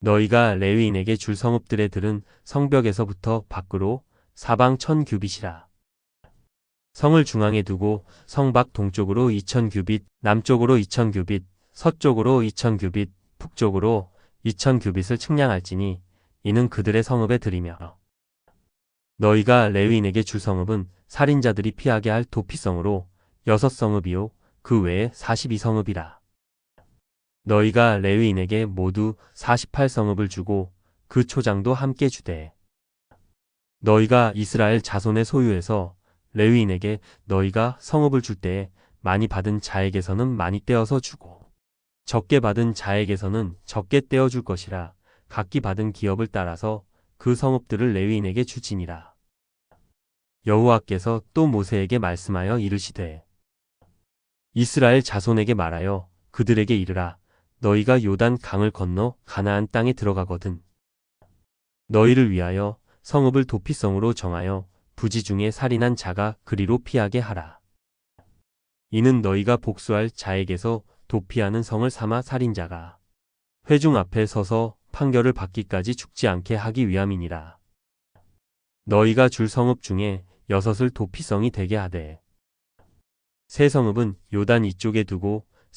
너희가 레위인에게 줄 성읍들의 들은 성벽에서부터 밖으로 사방 천 규빗이라. 성을 중앙에 두고 성밖 동쪽으로 이천 규빗, 남쪽으로 이천 규빗, 서쪽으로 이천 규빗, 북쪽으로 이천 규빗을 측량할지니 이는 그들의 성읍에 들이며 너희가 레위인에게 줄 성읍은 살인자들이 피하게 할 도피성으로 여섯 성읍이요 그 외에 사십이 성읍이라. 너희가 레위인에게 모두 48성읍을 주고 그 초장도 함께 주되. 너희가 이스라엘 자손의 소유에서 레위인에게 너희가 성읍을 줄 때에 많이 받은 자에게서는 많이 떼어서 주고 적게 받은 자에게서는 적게 떼어 줄 것이라 각기 받은 기업을 따라서 그 성읍들을 레위인에게 주지니라. 여호와께서 또 모세에게 말씀하여 이르시되 이스라엘 자손에게 말하여 그들에게 이르라 너희가 요단 강을 건너 가나안 땅에 들어가거든. 너희를 위하여 성읍을 도피성으로 정하여 부지 중에 살인한 자가 그리로 피하게 하라. 이는 너희가 복수할 자에게서 도피하는 성을 삼아 살인자가 회중 앞에 서서 판결을 받기까지 죽지 않게 하기 위함이니라. 너희가 줄 성읍 중에 여섯을 도피성이 되게 하되 세 성읍은 요단 이쪽에 두고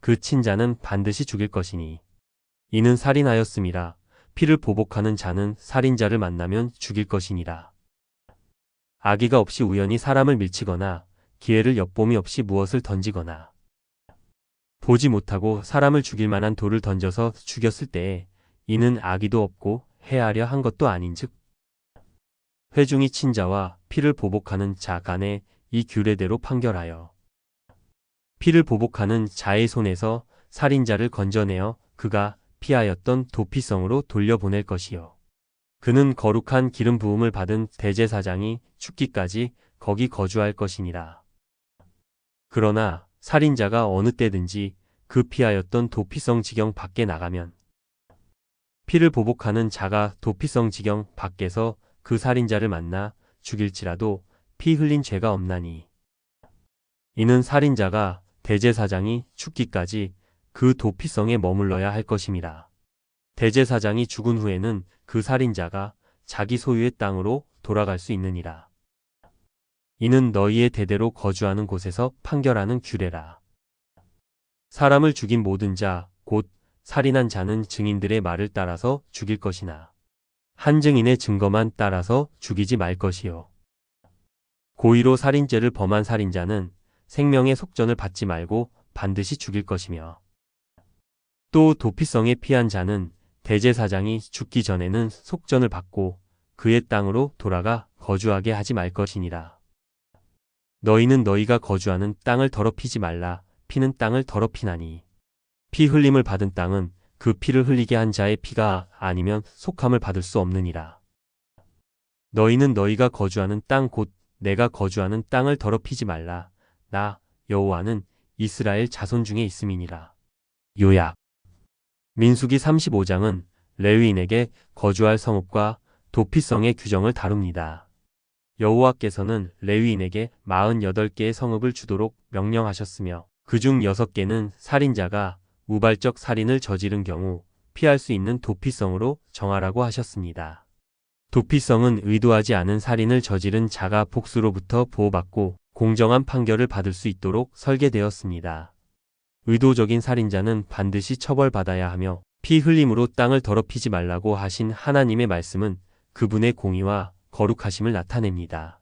그 친자는 반드시 죽일 것이니 이는 살인하였음이라 피를 보복하는 자는 살인자를 만나면 죽일 것이니라. 아기가 없이 우연히 사람을 밀치거나 기회를 엿봄이 없이 무엇을 던지거나 보지 못하고 사람을 죽일 만한 돌을 던져서 죽였을 때에 이는 아기도 없고 해하려 한 것도 아닌즉 회중이 친자와 피를 보복하는 자 간에 이 규례대로 판결하여 피를 보복하는 자의 손에서 살인자를 건져내어 그가 피하였던 도피성으로 돌려보낼 것이요. 그는 거룩한 기름 부음을 받은 대제사장이 죽기까지 거기 거주할 것이니라. 그러나 살인자가 어느 때든지 그 피하였던 도피성 지경 밖에 나가면 피를 보복하는 자가 도피성 지경 밖에서 그 살인자를 만나 죽일지라도 피 흘린 죄가 없나니 이는 살인자가 대제사장이 죽기까지 그 도피성에 머물러야 할 것임이라. 대제사장이 죽은 후에는 그 살인자가 자기 소유의 땅으로 돌아갈 수 있느니라. 이는 너희의 대대로 거주하는 곳에서 판결하는 규례라. 사람을 죽인 모든 자, 곧 살인한 자는 증인들의 말을 따라서 죽일 것이나 한 증인의 증거만 따라서 죽이지 말 것이요. 고의로 살인죄를 범한 살인자는 생명의 속전을 받지 말고 반드시 죽일 것이며 또 도피성에 피한 자는 대제사장이 죽기 전에는 속전을 받고 그의 땅으로 돌아가 거주하게 하지 말 것이니라. 너희는 너희가 거주하는 땅을 더럽히지 말라 피는 땅을 더럽히나니 피 흘림을 받은 땅은 그 피를 흘리게 한 자의 피가 아니면 속함을 받을 수 없느니라. 너희는 너희가 거주하는 땅 곧 내가 거주하는 땅을 더럽히지 말라. 나 여호와는 이스라엘 자손 중에 있음이니라. 요약 민수기 35장은 레위인에게 거주할 성읍과 도피성의 규정을 다룹니다. 여호와께서는 레위인에게 48개의 성읍을 주도록 명령하셨으며 그중 6개는 살인자가 우발적 살인을 저지른 경우 피할 수 있는 도피성으로 정하라고 하셨습니다. 도피성은 의도하지 않은 살인을 저지른 자가 복수로부터 보호받고 공정한 판결을 받을 수 있도록 설계되었습니다. 의도적인 살인자는 반드시 처벌받아야 하며 피 흘림으로 땅을 더럽히지 말라고 하신 하나님의 말씀은 그분의 공의와 거룩하심을 나타냅니다.